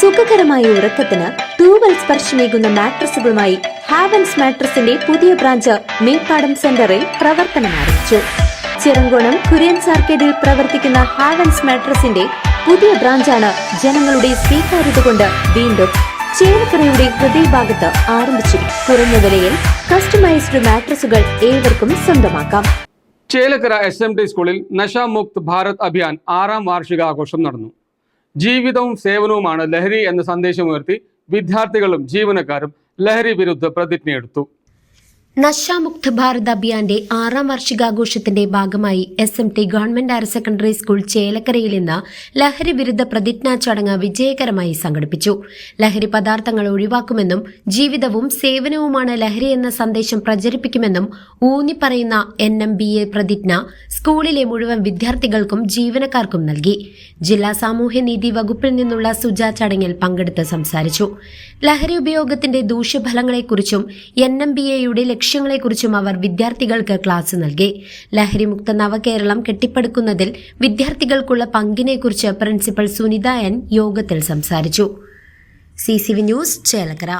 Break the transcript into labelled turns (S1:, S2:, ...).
S1: സുഖകരമായ ഉറക്കത്തിന് തൂവൽ സ്പർശമേകുന്ന മാട്രസുകളുമായി ഹാവൻസ് മാട്രസിന്റെ പുതിയ ബ്രാഞ്ച് മേപ്പാടം സെന്ററിൽ പ്രവർത്തനം ആരംഭിച്ചു. ചിറങ്കോണം കുര്യൻ സാർക്കേഡിൽ പ്രവർത്തിക്കുന്ന ഹാവൻസ് മാട്രസിന്റെ പുതിയ ബ്രാഞ്ചാണ് ജനങ്ങളുടെ സ്വീകാര്യത കൊണ്ട് വീണ്ടും ചേലക്കരയുടെ ഹൃദയഭാഗത്ത് ആരംഭിച്ചു. കുറഞ്ഞ വിലയിൽ കസ്റ്റമൈസ്ഡ് മാട്രസുകൾ ഏവർക്കും സ്വന്തമാക്കാം.
S2: ചേലക്കര എസ് എം ടി സ്കൂളിൽ നശാമുക്ത് ഭാരത് അഭിയാൻ ആറാം വാർഷികാഘോഷം നടന്നു. ജീവിതവും സേവനവുമാണ് ലഹരി എന്ന സന്ദേശം ഉയർത്തി വിദ്യാർത്ഥികളും ജീവനക്കാരും ലഹരി വിരുദ്ധ പ്രതിജ്ഞയെടുത്തു.
S3: നശാമുക്ത് ഭാരത് അഭിയാന്റെ ആറാം വാർഷികാഘോഷത്തിന്റെ ഭാഗമായി S M T government higher secondary school ചേലക്കരയിൽ നിന്ന് ലഹരി വിരുദ്ധ പ്രതിജ്ഞാ ചടങ്ങ് വിജയകരമായി സംഘടിപ്പിച്ചു. ലഹരി പദാർത്ഥങ്ങൾ ഒഴിവാക്കുമെന്നും ജീവിതവും സേവനവുമാണ് ലഹരി എന്ന സന്ദേശം പ്രചരിപ്പിക്കുമെന്നും ഊന്നിപ്പറയുന്ന എൻ എം ബി എ പ്രതിജ്ഞ സ്കൂളിലെ മുഴുവൻ വിദ്യാർത്ഥികൾക്കും ജീവനക്കാർക്കും നൽകി. ജില്ലാ സാമൂഹ്യനീതി വകുപ്പിൽ നിന്നുള്ള സുജ ചടങ്ങിൽ പങ്കെടുത്ത് സംസാരിച്ചു. ലഹരി ഉപയോഗത്തിന്റെ ദൂഷ്യഫലങ്ങളെക്കുറിച്ചും എൻ എം ബി എയുടെ ലക്ഷ്യങ്ങളെക്കുറിച്ചും അവർ വിദ്യാർത്ഥികൾക്ക് ക്ലാസ് നൽകി. ലഹരിമുക്ത നവകേരളം കെട്ടിപ്പടുക്കുന്നതിൽ വിദ്യാർത്ഥികൾക്കുള്ള പങ്കിനെക്കുറിച്ച് പ്രിൻസിപ്പൽ സുനിത എൻ യോഗത്തിൽ സംസാരിച്ചു. C news Chelakkara.